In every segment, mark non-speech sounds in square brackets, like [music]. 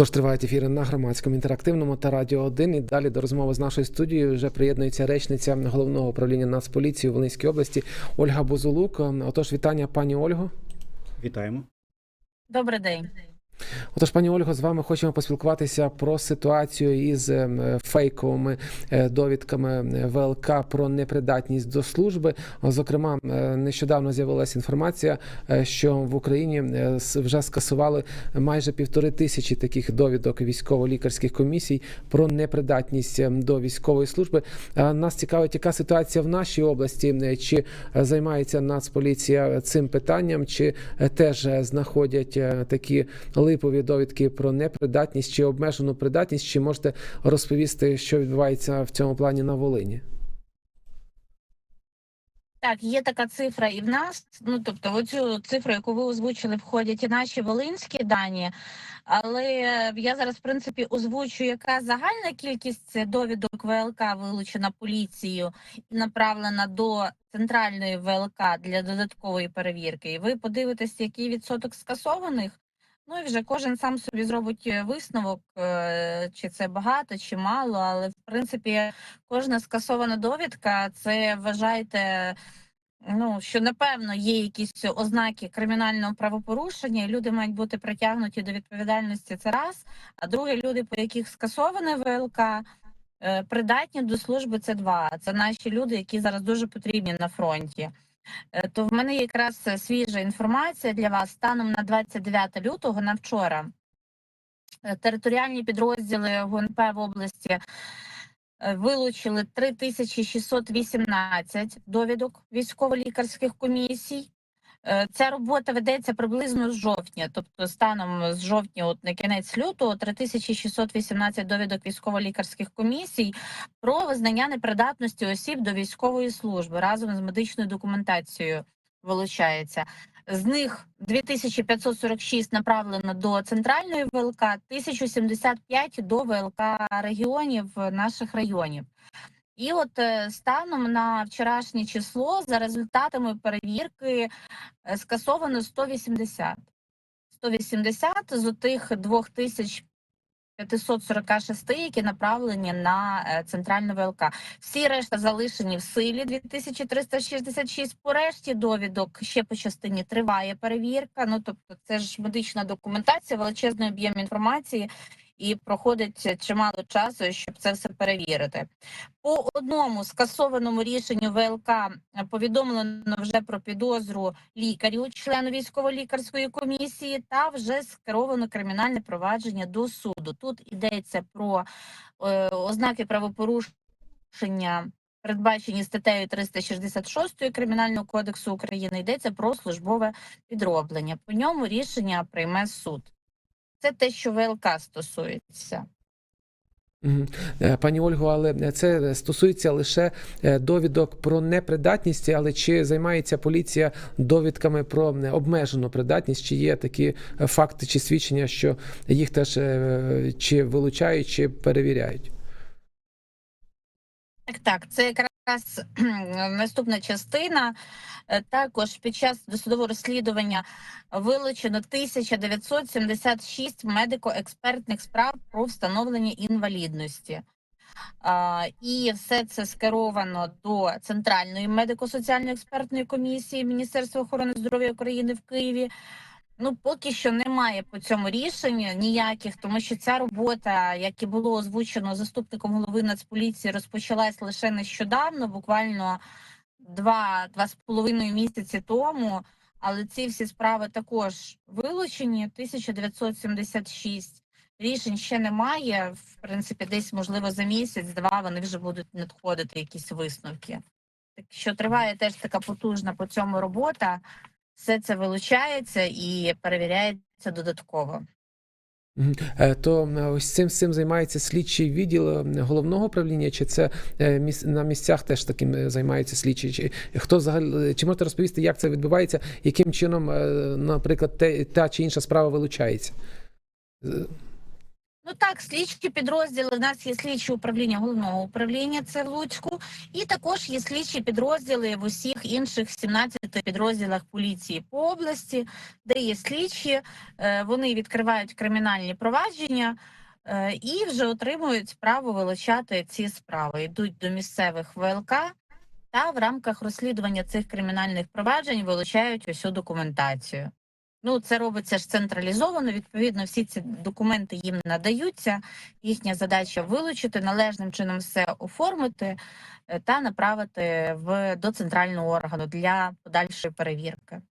Отож, тривають ефіри на громадському інтерактивному та радіо 1. І далі до розмови з нашою студією вже приєднується речниця головного управління Нацполіції у Волинській області Ольга Бузулук. Отож, вітання, пані Ольго. Вітаємо. Добрий день. Отож, пані Ольго, з вами хочемо поспілкуватися про ситуацію із е, фейковими е, довідками ВЛК про непридатність до служби. Зокрема, е, нещодавно з'явилася інформація, е, що в Україні е, вже скасували майже півтори тисячі таких довідок військово-лікарських комісій про непридатність е, до військової служби. Е, Нас цікавить, яка ситуація в нашій області, е, чи е, займається Нацполіція цим питанням, чи е, теж е, знаходять е, такі липові довідки про непридатність чи обмежену придатність, чи можете розповісти, що відбувається в цьому плані на Волині? Так, є така цифра і в нас. Ну тобто, оцю цифру, яку ви озвучили, входять і наші волинські дані. Але я зараз, в принципі, озвучу, яка загальна кількість довідок ВЛК вилучена поліцією і направлена до центральної ВЛК для додаткової перевірки. І ви подивитесь, який відсоток скасованих. Ну і вже кожен сам собі зробить е, висновок, е, чи це багато, чи мало. Але в принципі, кожна скасована довідка, це вважайте. Ну, що напевно є якісь ознаки кримінального правопорушення, і люди мають бути притягнуті до відповідальності. Це раз. А друге, люди, по яких скасоване ВЛК, е, придатні до служби. Це два. Це наші люди, які зараз дуже потрібні на фронті. Е, То в мене якраз е, свіжа інформація для вас станом на 29 лютого на вчора. Е, Територіальні підрозділи ГУНП в області вилучили 3618 довідок військово-лікарських комісій. Е, Ця робота ведеться приблизно з жовтня, тобто станом з жовтня, от на кінець лютого, 3618 довідок військово-лікарських комісій про визнання непридатності осіб до військової служби разом з медичною документацією вилучається. З них 2546 направлено до центральної ВЛК, 1075 до ВЛК регіонів наших районів. І от е, станом на вчорашнє число за результатами перевірки е, скасовано 180. 180 з тих 2546, які направлені на е, центральну ВЛК. Всі решта залишені в силі 2366. По решті довідок ще по частині триває перевірка. Ну тобто, це ж медична документація, величезний об'єм інформації, і проходить чимало часу, щоб це все перевірити. По одному скасованому рішенню ВЛК е, повідомлено вже про підозру лікарю, члену військово-лікарської комісії, та вже скеровано кримінальне провадження до суду. Тут йдеться про е, ознаки правопорушення. Передбачені статтею 366 Кримінального кодексу України йдеться про службове підроблення. По ньому рішення прийме суд. Це те, що ВЛК стосується. Е, Пані Ольго, але це стосується лише е, довідок про непридатність, але чи займається поліція довідками про е, обмежену придатність? Чи є такі е, факти чи свідчення, що їх теж е, чи вилучають, чи перевіряють? Так, це якраз наступна частина. Е, Також під час досудового розслідування вилучено 1976 медико-експертних справ про встановлення інвалідності. І все це скеровано до Центральної медико-соціальної експертної комісії Міністерства охорони здоров'я України в Києві. Ну, поки що немає по цьому рішення ніяких, тому що ця робота, як і було озвучено заступником голови Нацполіції, розпочалась лише нещодавно, буквально два, два з половиною місяці тому. Але ці всі справи також вилучені. 1976 рішень ще немає. В принципі, десь можливо за місяць-два вони вже будуть надходити якісь висновки. Так що триває теж така потужна по цьому робота. Все це вилучається і перевіряється додатково. Е, То е, ось цим цим займається слідчий відділ е, головного управління, чи це е, на місцях теж таким займаються займається слідчий? Чи хто взагалі чи можете розповісти, як це відбувається, яким чином, е, наприклад, те, та чи інша справа вилучається? Ну так, слідчі підрозділи. У нас є слідчі управління головного управління, це в Луцьку, і також є слідчі підрозділи в усіх інших 17 підрозділах поліції по області, де є слідчі, е, вони відкривають кримінальні провадження е, і вже отримують право вилучати ці справи. Йдуть до місцевих ВЛК та в рамках розслідування цих кримінальних проваджень вилучають усю документацію. Ну, це робиться ж централізовано. Відповідно, всі ці документи їм надаються. Їхня задача вилучити, належним чином все оформити е, та направити в до центрального органу для подальшої перевірки.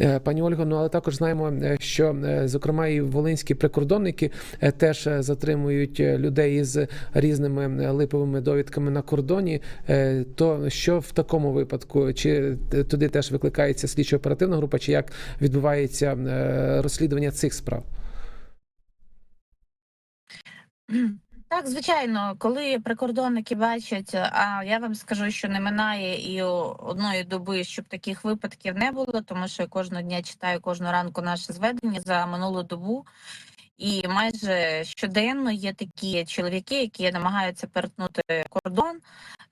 Е, Пані Ольго, ну але також знаємо, е, що е, зокрема і волинські прикордонники теж затримують людей із різними липовими довідками на кордоні. То що в такому випадку? Чи туди теж викликається слідчо-оперативна група, чи як відбувається розслідування цих справ? Так, звичайно, коли прикордонники бачать, а я вам скажу, що не минає і одної доби, щоб таких випадків не було, тому що я кожного дня читаю кожного ранку наше зведення за минулу добу. І майже щоденно є такі чоловіки, які намагаються перетнути кордон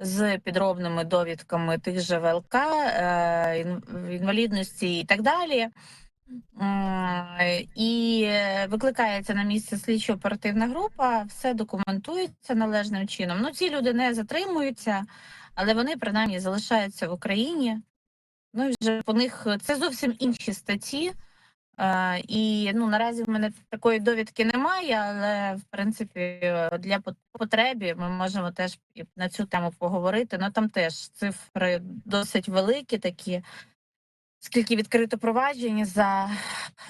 з підробними довідками тих же ВЛК, е, інвалідності і так далі. І е, викликається на місце слідчо-оперативна група, все документується належним чином. Ну, ці люди не затримуються, але вони принаймні залишаються в Україні. Ну і вже по них це зовсім інші статті. Е, І ну наразі в мене такої довідки немає, але в принципі для пот- потребі ми можемо теж на цю тему поговорити. Ну там теж цифри досить великі такі. Скільки відкрито проваджень за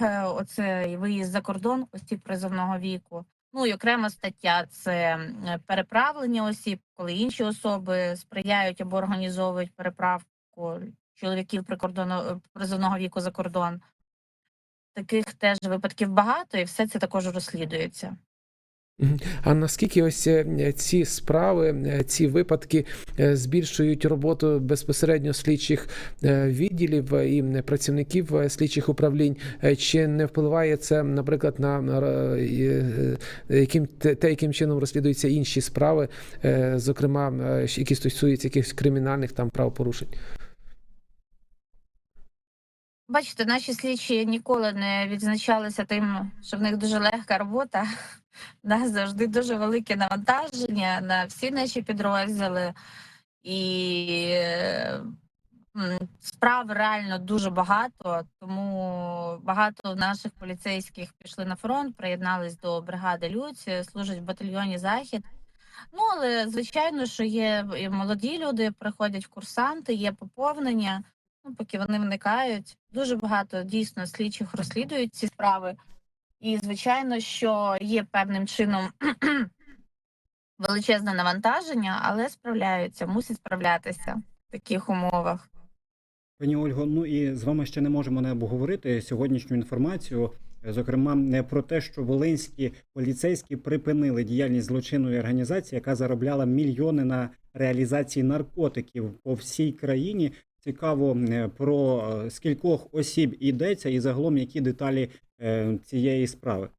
е, оцей виїзд за кордон осіб призовного віку. Ну і окрема стаття це е, переправлення осіб, коли інші особи сприяють або організовують переправку чоловіків прикордонно призовного віку за кордон. Таких теж випадків багато, і все це також розслідується. А наскільки ось е, ці справи, е, ці випадки е, збільшують роботу безпосередньо слідчих відділів і працівників слідчих управлінь? Чи не впливає це, наприклад, на яким те, яким чином розслідуються інші справи, зокрема, які стосуються якихось кримінальних там правопорушень? Бачите, наші слідчі ніколи не відзначалися тим, що в них дуже легка робота. У нас завжди дуже велике навантаження на всі наші підрозділи, і справ реально дуже багато. Тому багато наших поліцейських пішли на фронт, приєднались до бригади Люць, служать в батальйоні Захід. Ну але звичайно, що є і молоді люди, приходять курсанти, є поповнення. Ну, поки вони вникають, дуже багато дійсно слідчих розслідують ці справи. І звичайно, що є певним чином [clears throat] величезне навантаження, але справляються, мусять справлятися в таких умовах. Пані Ольго, ну і з вами ще не можемо не обговорити сьогоднішню інформацію. Зокрема, не про те, що волинські поліцейські припинили діяльність злочинної організації, яка заробляла мільйони на реалізації наркотиків по всій країні. Цікаво е, про е, скількох осіб йдеться і загалом які деталі е, цієї справи.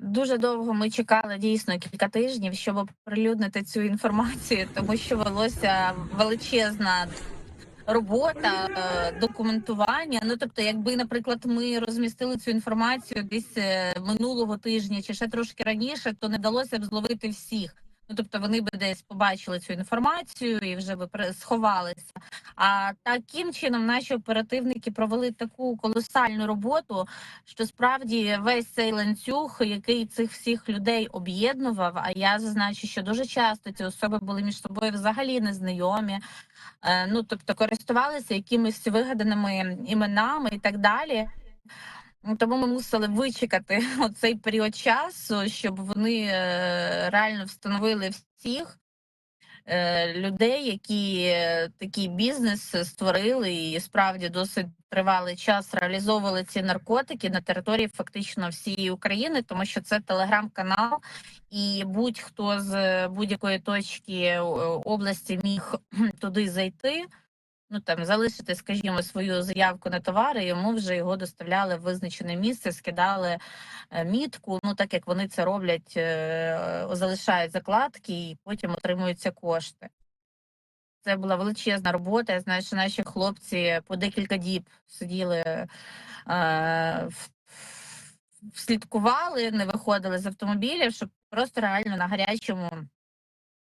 Дуже довго ми чекали дійсно кілька тижнів, щоб оприлюднити цю інформацію, тому що велося величезна робота, документування. Ну тобто, якби, наприклад, ми розмістили цю інформацію десь минулого тижня чи ще трошки раніше, то не вдалося б зловити всіх. Ну тобто вони би десь побачили цю інформацію і вже би сховалися. А таким чином наші оперативники провели таку колосальну роботу, що справді весь цей ланцюг, який цих всіх людей об'єднував. А я зазначу, що дуже часто ці особи були між собою взагалі незнайомі. Е, Ну тобто користувалися якимись вигаданими іменами і так далі. Ну, Тому ми мусили вичекати [laughs] оцей період часу, щоб вони е, реально встановили всіх е, людей, які е, такий бізнес створили і справді досить тривалий час реалізовували ці наркотики на території фактично всієї України, тому що це телеграм-канал, і будь-хто з будь-якої точки області міг [clears throat] туди зайти. Ну там залишити, скажімо, свою заявку на товари, йому вже його доставляли в визначене місце, скидали е, мітку. Ну так як вони це роблять, е, залишають закладки і потім отримуються кошти. Це була величезна робота. Я знаю, що наші хлопці по декілька діб сиділи, е, в- слідкували, не виходили з автомобілів, щоб просто реально на гарячому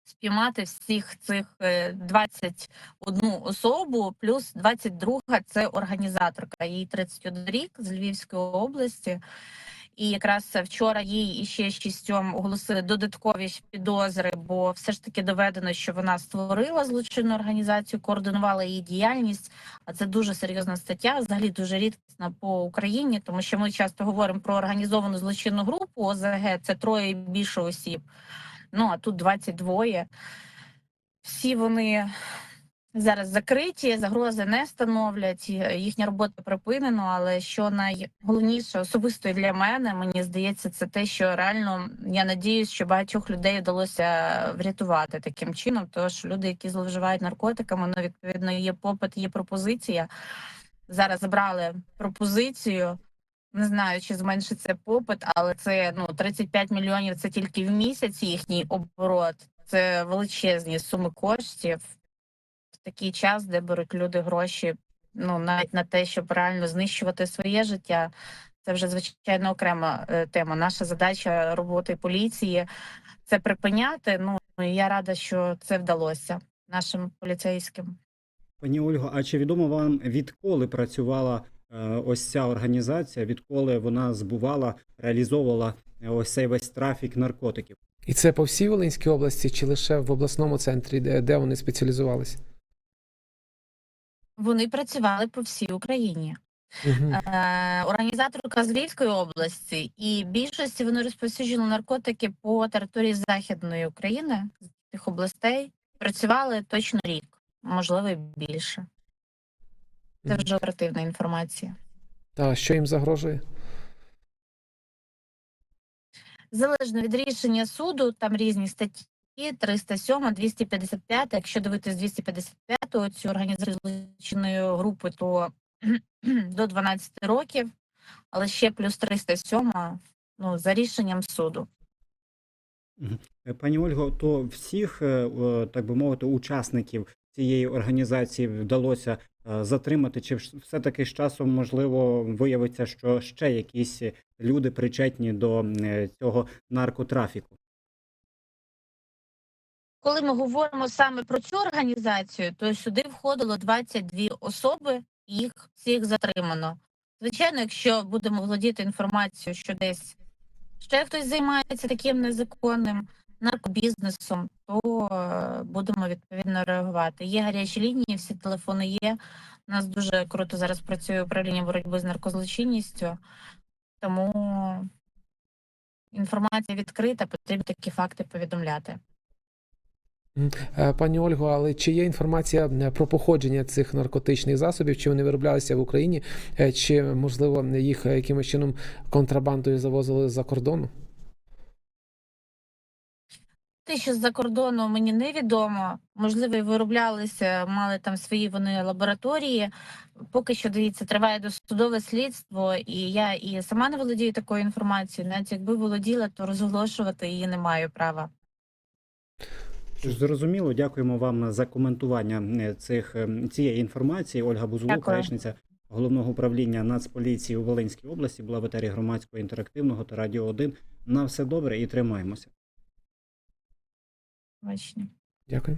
спіймати всіх цих е, 21 особу, плюс 22 це організаторка. Їй 31 рік з Львівської області. І якраз вчора їй і ще шістьом оголосили додаткові підозри, бо все ж таки доведено, що вона створила злочинну організацію, координувала її діяльність. А це дуже серйозна стаття, взагалі дуже рідкісна по Україні, тому що ми часто говоримо про організовану злочинну групу ОЗГ, це троє більше осіб. Ну а тут 22. Всі вони зараз закриті, загрози не становлять, їхня робота припинена. Але що найголовніше особисто для мене, мені здається, це те, що реально я надіюсь, що багатьох людей вдалося врятувати таким чином. Тож люди, які зловживають наркотиками, ну відповідно є попит, є пропозиція. Зараз забрали пропозицію. Не знаю, чи зменшиться попит, але це ну 35 мільйонів. Це тільки в місяць їхній оборот. Це величезні суми коштів в такий час, де беруть люди гроші. Ну навіть на те, щоб реально знищувати своє життя. Це вже звичайно окрема е, тема. Наша задача роботи поліції це припиняти. Ну і я рада, що це вдалося нашим поліцейським. Пані Ольго, а чи відомо вам відколи працювала ось ця організація, відколи вона збувала, реалізовувала е, ось цей весь трафік наркотиків? І це по всій Волинській області чи лише в обласному центрі, де, де вони спеціалізувалися? Вони працювали по всій Україні. Угу. Е, організаторка з Львівської області, і більшості вони розповсюджували наркотики по території Західної України з тих областей. Працювали точно рік, можливо, більше. Це вже оперативна інформація. Та що їм загрожує? Залежно від рішення суду, там різні статті. 307, 255. Якщо дивитись 255 цю організацію злочинної групи, то [clears throat] до 12 років, але ще плюс 307 ну, за рішенням суду. Пані Ольго, то всіх, е, так би мовити, учасників цієї організації вдалося затримати, чи все-таки з часом можливо виявиться, що ще якісь люди причетні до е, цього наркотрафіку? Коли ми говоримо саме про цю організацію, то сюди входило 22 особи, їх всіх затримано. Звичайно, якщо будемо володіти інформацією, що десь ще хтось займається таким незаконним наркобізнесом, то е, будемо відповідно реагувати. Є гарячі лінії, всі телефони є. У нас дуже круто зараз працює управління боротьби з наркозлочинністю, тому інформація відкрита, потрібно такі факти повідомляти. Е, Пані Ольго, але чи є інформація е, про походження цих наркотичних засобів? Чи вони вироблялися в Україні, чи можливо їх якимось чином контрабандою завозили за кордону? Те, що з-за кордону мені невідомо. Можливо, і вироблялися, мали там свої вони лабораторії. Поки що дивіться, триває досудове слідство, і я і сама не володію такою інформацією. Навіть якби володіла, то розголошувати її не маю права. Зрозуміло, дякуємо вам за коментування е, цих е, цієї інформації. Ольга Бузулук, речниця головного управління Нацполіції у Волинській області, була в етері громадського інтерактивного та радіо 1. На все добре і тримаємося. Бачення. Дякую.